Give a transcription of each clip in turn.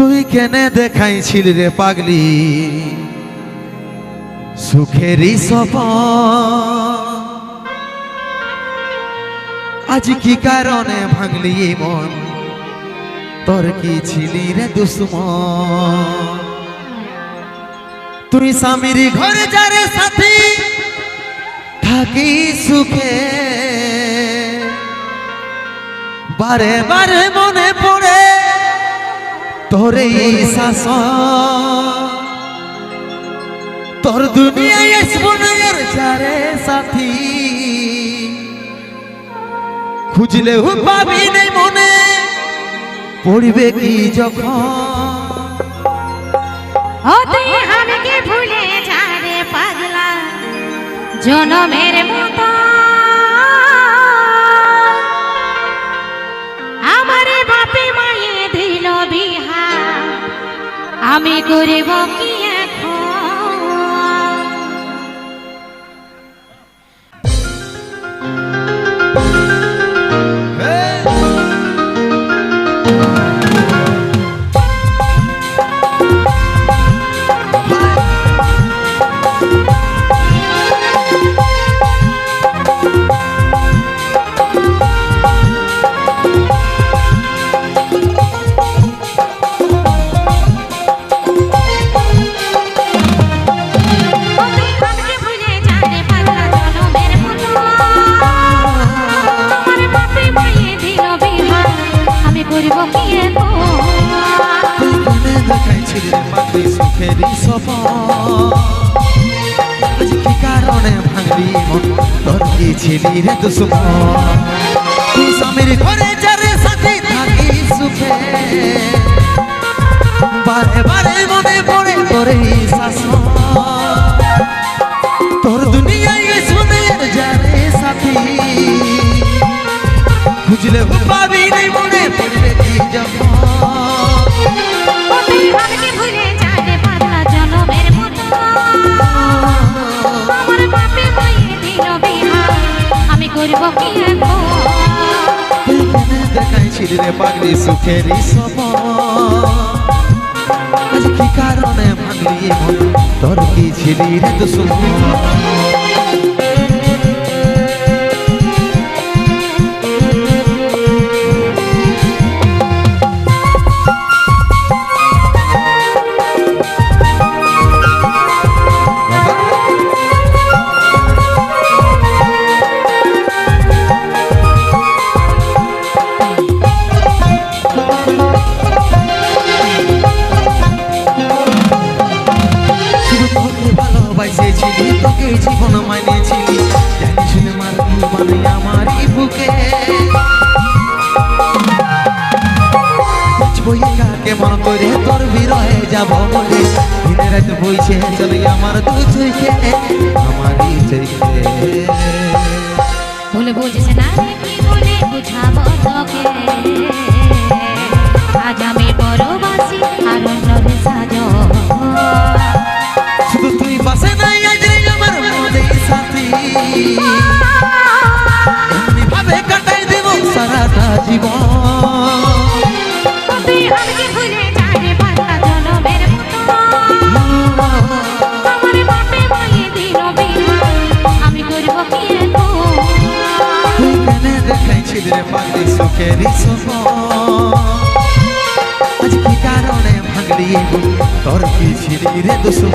তুই কেনে দেখাইছিলি রে পাগলি। সুখেরই সপন। আজ কি কারণে ভাঙলি মন? তোর কি ছিলি রে দুশ্মন? তুই স্বামীর ঘরে যারে সাথী, থাকি সুখে। বারে বারে মনে পড়ে তোর শাসন। তোর দুনিয়ায় আসব না আর যারে সাথী। খুঁজলেও পাবি নেই মনে, পড়বে কি যখন? ও তুই আমাকে ভুলে যা রে পাগলা? জনমের মতো আমি করিব করিব কি মনে দেখাইছিলি পাগলি সুখেরই সপন আজ কি কারণে ভাঙলি মন তোর কি ছিলি রে দুশ্মন স্বামীর ঘরে যারে খুঁজলে পাবি নেই মনে দেখাইছিলি রে পাগলি সপন আজ কি কারণে ভাঙলি তোর কি ছিলি রে দুশ্মন? যাব বলে। দিনে রাত বইছে চলে আমার দুই চোখে। আমারই চোখে। ভুল বুঝিস না কি বলে বুঝাবো তোকে? আজ আমি আর অন্যরে সাজ। শুধু তুই পাশে নাই আজ আমার মনে সাথী। এমনি ভাবে কাটাই দেব সারাটা জীবন। রে পাগলি সুখেরই সপন আজ কি কারণে ভাঙলি? তোর কি ছিলি রে দুশ্মন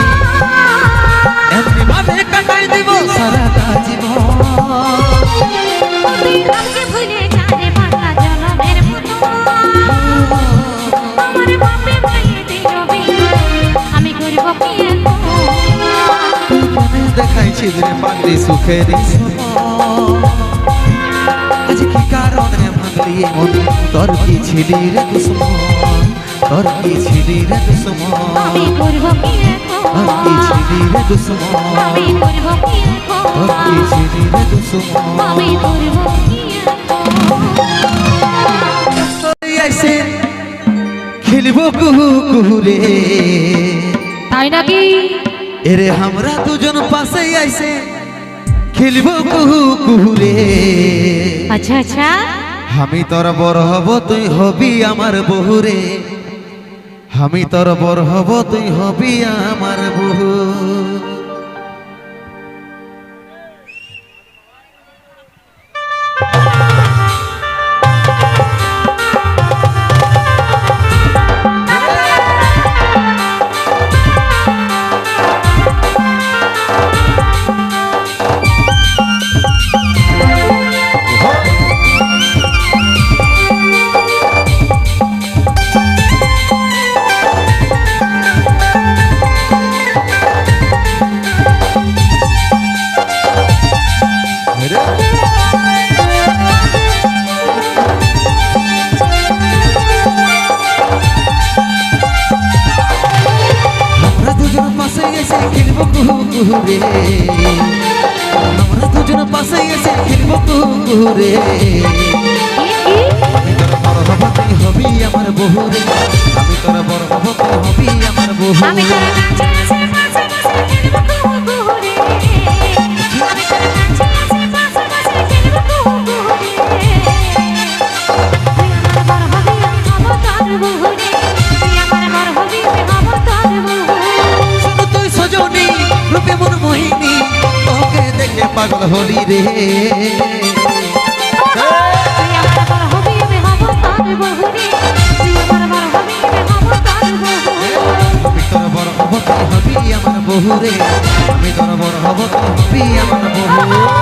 যে পাগলি সুখের। আজ কি কারণে ভাঙলি মন? তোর কি ছিলি রে দুশ্মন? তোর কি ছিলি রে দুশ্মন? কি ছিলি রে দুশ্মন? কি ছিলি দুশ্মন? খেলব কুহু কুহু তাই নাকি? এরে আমরা দুজন পাশে আইসে খেলব কুহু কুহুরে। আচ্ছা আচ্ছা। আমি তোর বর হব তুই হবি আমার বহুরে। আমি তোর বর হব তুই হবি আমার বহু। কুহু কুহু রে আমরা দুজন পাশে এসে খেলব কুহু কুহু রে আমি তোর বড় হব তুই হবি আমার বহু রে। আমি তোর বড় হব তুই হবি আমার বহু আমি তোর কাছে পাশে বসে খেলব পাগল হলি রে। আমি তোর বড় হবি তুই হবি আমার বহু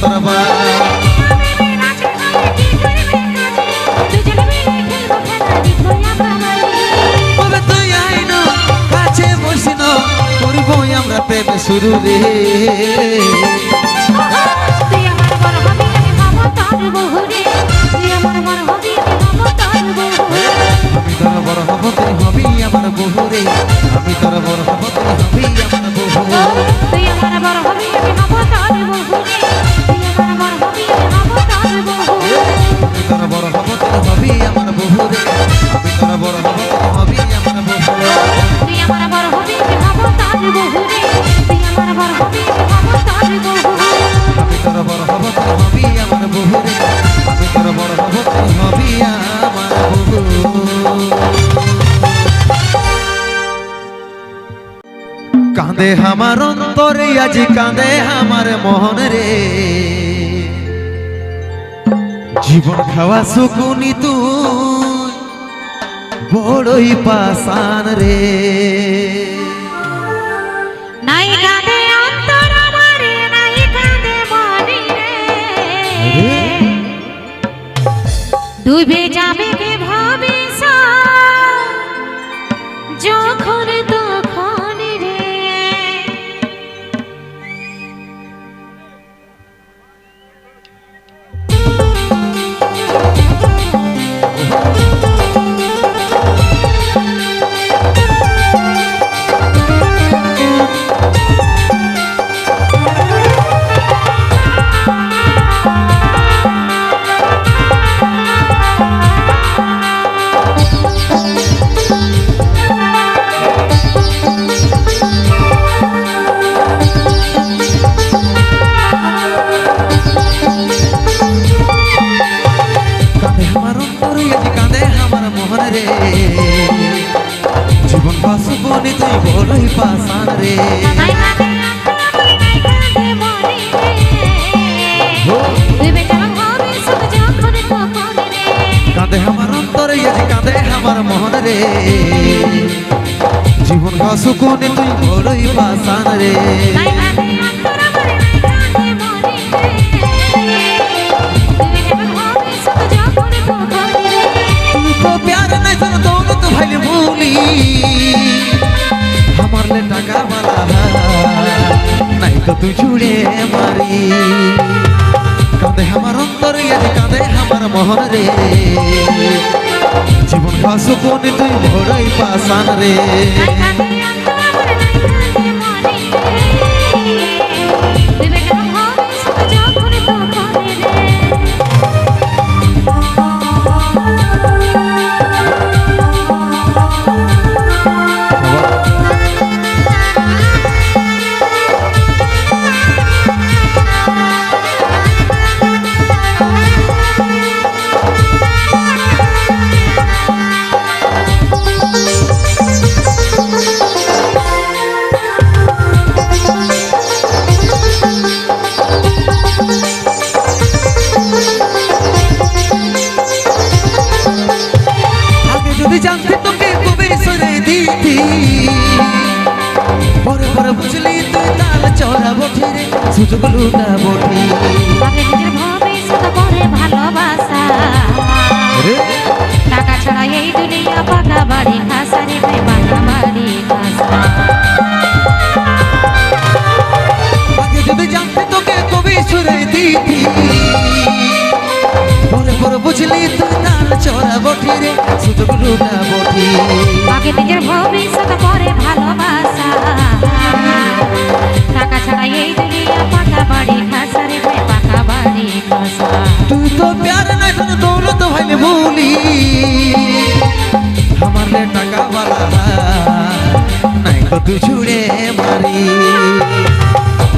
করব আমরা প্রেম শুরু রে আমি তোর বড় হবি তুই হবি, আমার বহু রে আমি তোর বড় হবি, আমার বহু আমার অন্তরে আজ কাঁদে আমার মোহন রে। জীবন খাওয়া সুকুনি তুই বড়ই পাসান রে। নাই কাঁদে অন্তর আমারে নাই কাঁদে মনি রে। ডুবে যাবে রে কাঁদে আমার অন্তরে আজ কাঁদে আমার মোহন রে জীবন পাশু বনি তুই বড়ই পাসান রে মনি তুই তো প্যার নাই দৌলত ভাইলে আমার তুই ছুড়ে মারি। কাঁদে আমার অন্তরে কাঁদে আমার মোহন রে। জীবন খাসু কোনে তুই ভরাই পাসান রে। এই দুনিয়া পাকা বাড়ি খাসা রে ভাই পাকা তোকে কবে সরে দিতি পরে পরে বুঝলি তুই তাল চড়া করে ভালোবাসা। টাকা ছাড়া এই দুনিয়া পাকা বাড়ি তুই তো প্যার নাই শুধু দৌলত ভাইলে বলি আমার টাকা বালা নাই কত ছুড়ে মারি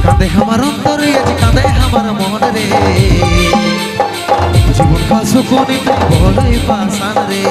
কাঁদে আমার অন্তরে আছে কাঁদে আমার মন রে জীবন কাসু কোনি তুই বড়ই পাসান রে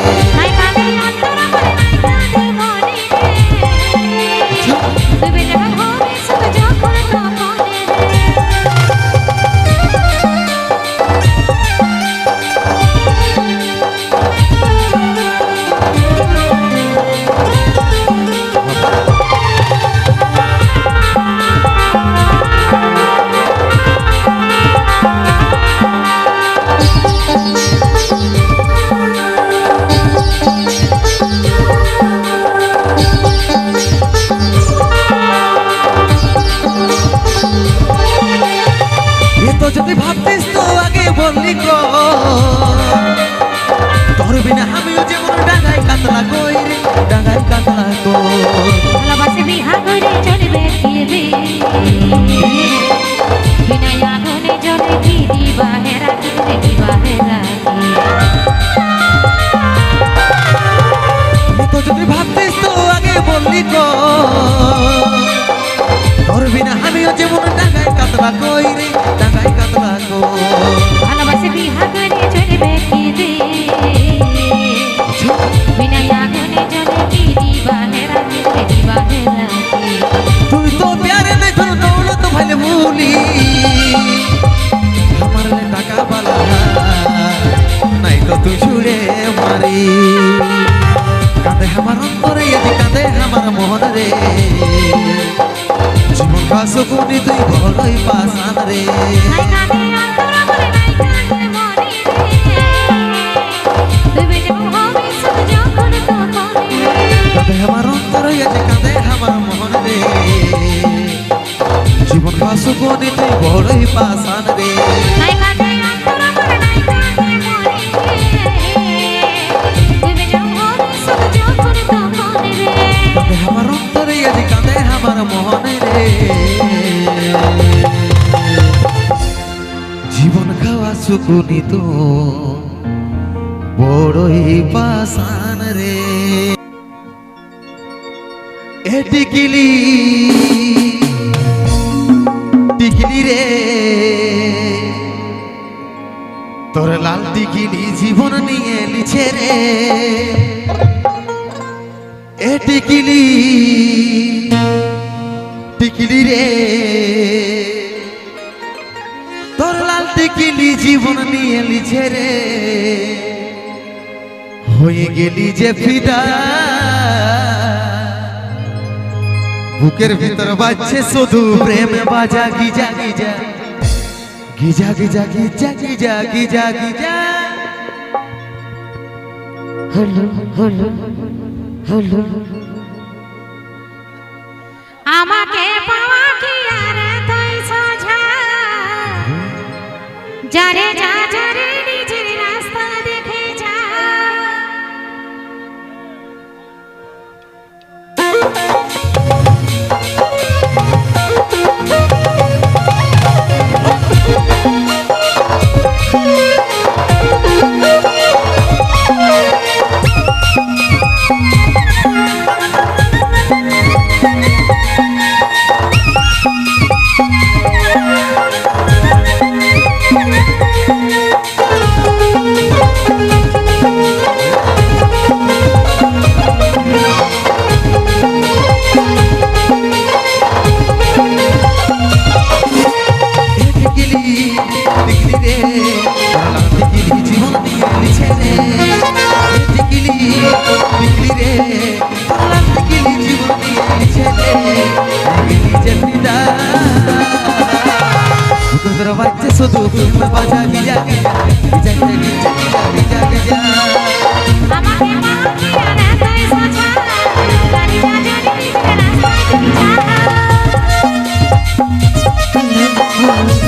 ফাঁসুকনিতে বড়ই পাশান রে। আমার অন্তরে আজি কাঁদে আমার মহনে রে। জীবন খাওয়া সুকুনি তো বড়ই পাশান রে। এটি কিলি দিগিনি জীবন নিয়ে লিছে রে। এ টিকিলি টিকিলি রে। তোর লাল টিকিলি জীবন নিয়ে লিছে রে। হয়ে গেলি যে ফিদা। বুকের ভিতর বাজছে শুধু প্রেম, বাজা গিজা গিজা। গিজা গিজা গিজা গিজা গিজা গিজা। হলো হলো হলো। আমাকে পাওয়া কি আর তুই সোজা? যারে যা, যারে নিজের রাস্তা দেখে যা। Thank you. Thank you. Thank.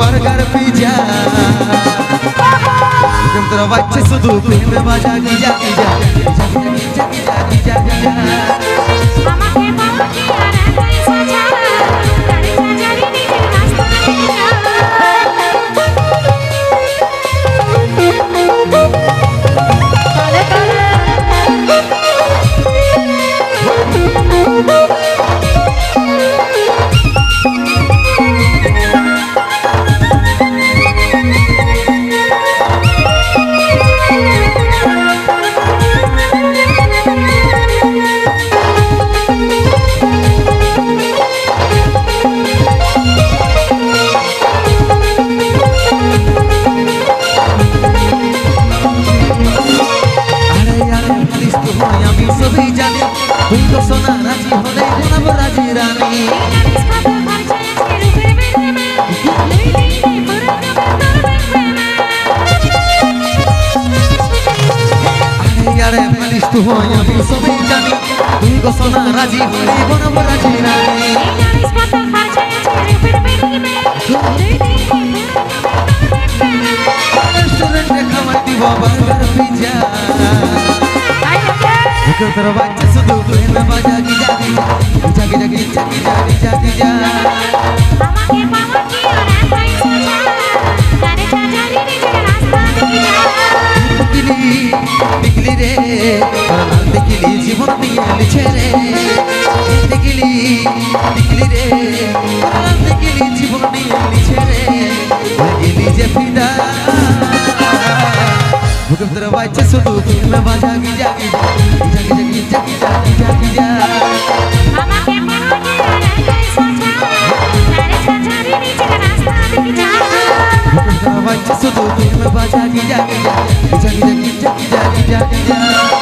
Burger pizza একদম তোরা বাচ্চা শুধু প্রেমে বাজা গিজা গিজা গিজা গিজা গিজা গিজা হরিবন মোরা ছেড়া রেস্টুরেন্টে খাবার দিব বাংলার পিজা তোর বাচ্চা শুধু না বাজা কি জানি জাগি জাগি জাগি জাগি জাগি যা আমাকে পাওয়া কি আর একটাই সোজা গানে চাচালি নিজের রাস্তা দেখি যা বিকলি রে দেখিলি জীবন দিয়ে লিছে রে দেখিলি দেখিলি রে দেখিলি জীবন দিয়ে লিছে রে দেখিলি যে ফিদা ভুকুম তোর বাচ্চা শুধু তুমি বাজা কি জাগি জাগি জাগি জাগি জাগি জাগি জাগি बच्चे सुधो तुम बजा की जागी जागी जागी जागी जागी जागी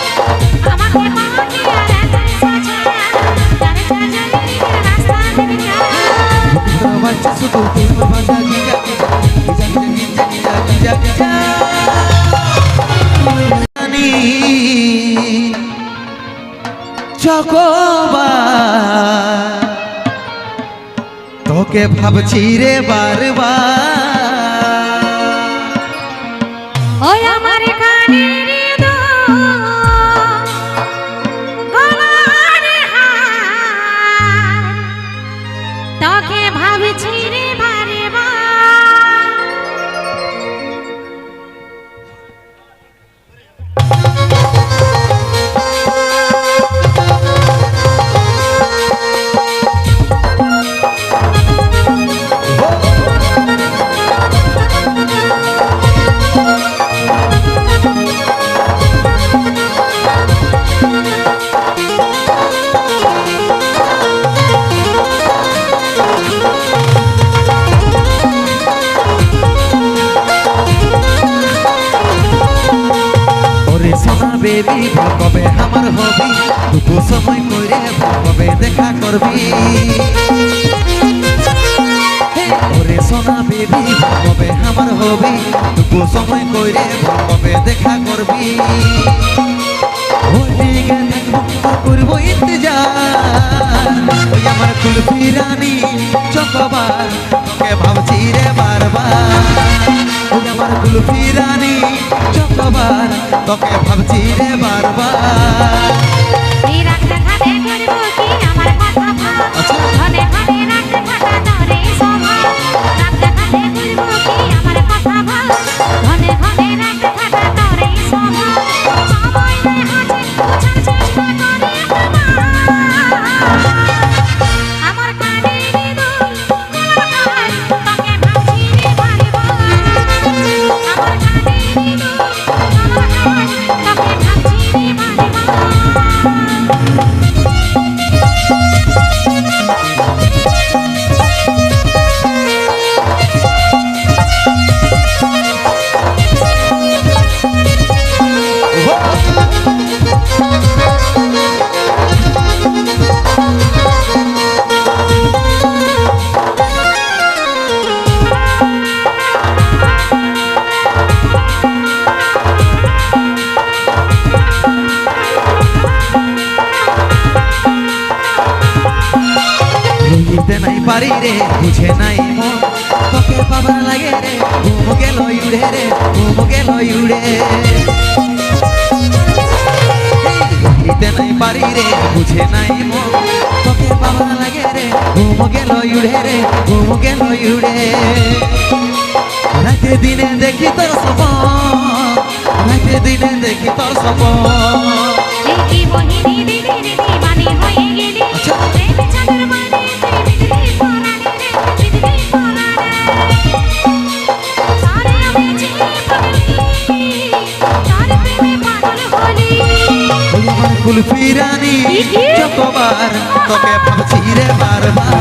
তোকে ভাবছি রে বারবার। বেবি, কবে আমার হবি? দুটো সময় কইরে কবে দেখা করবি? ওরে সোনা বেবি, কবে আমার হবি? দুটো সময় কইরে কবে দেখা করবি? করব ইন্তজার। ওই আমার কুলফি রানী, চকবার। তোকে ভাবছি রে বারবার। ওই আমার কুলফি রানী চকবার তোকে ভাবছি রে বারবার। এই ঘুম গেল উড়ে রে ঘুম গেল উড়ে বুঝতে নাই পারি রে বুঝে নাই মন। তোকে পাবা লাগে রে ঘুম গেল উড়ে রে ঘুম গেল উড়ে রাতে দিনে দেখি তোর সপন রাতে দিনে দেখি তোর সপন দেখি বহিনী দিদির দিবানি হয়ে গেলি। আচ্ছা। প্রেমে ফুল পিরানি যতবার তোকে ভাবছি রে বারবার।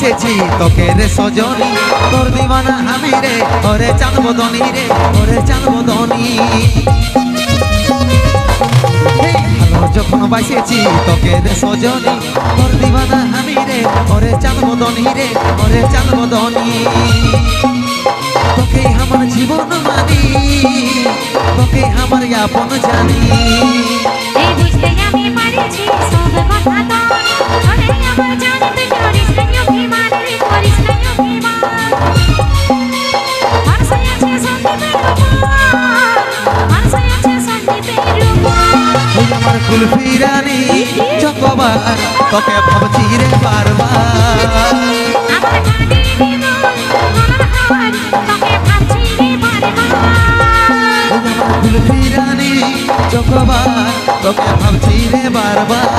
যখন তোকে রে সজনী। তোর দিবানা আমি রে, ওরে চাঁদ বদনী রে, ওরে চাঁদ বদনী যখন বাইসেছি তোকে রে সজনী, তোর দিবানা আমি রে, ওরে চাঁদ বদনী রে, ওরে চাঁদ বদনী তোকে আমার জীবন মানি, তোকে আমার আপন জানি। ওই আমার কুলফি রানী যতবার তোকে ভাবছি রে বারবার। গলার হার তোকে ভাবছি রে বারবার।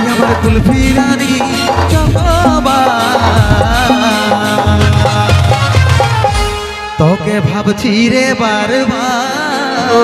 আমার কুলফি রানী যতবার তোকে ভাবছি রে বারবার।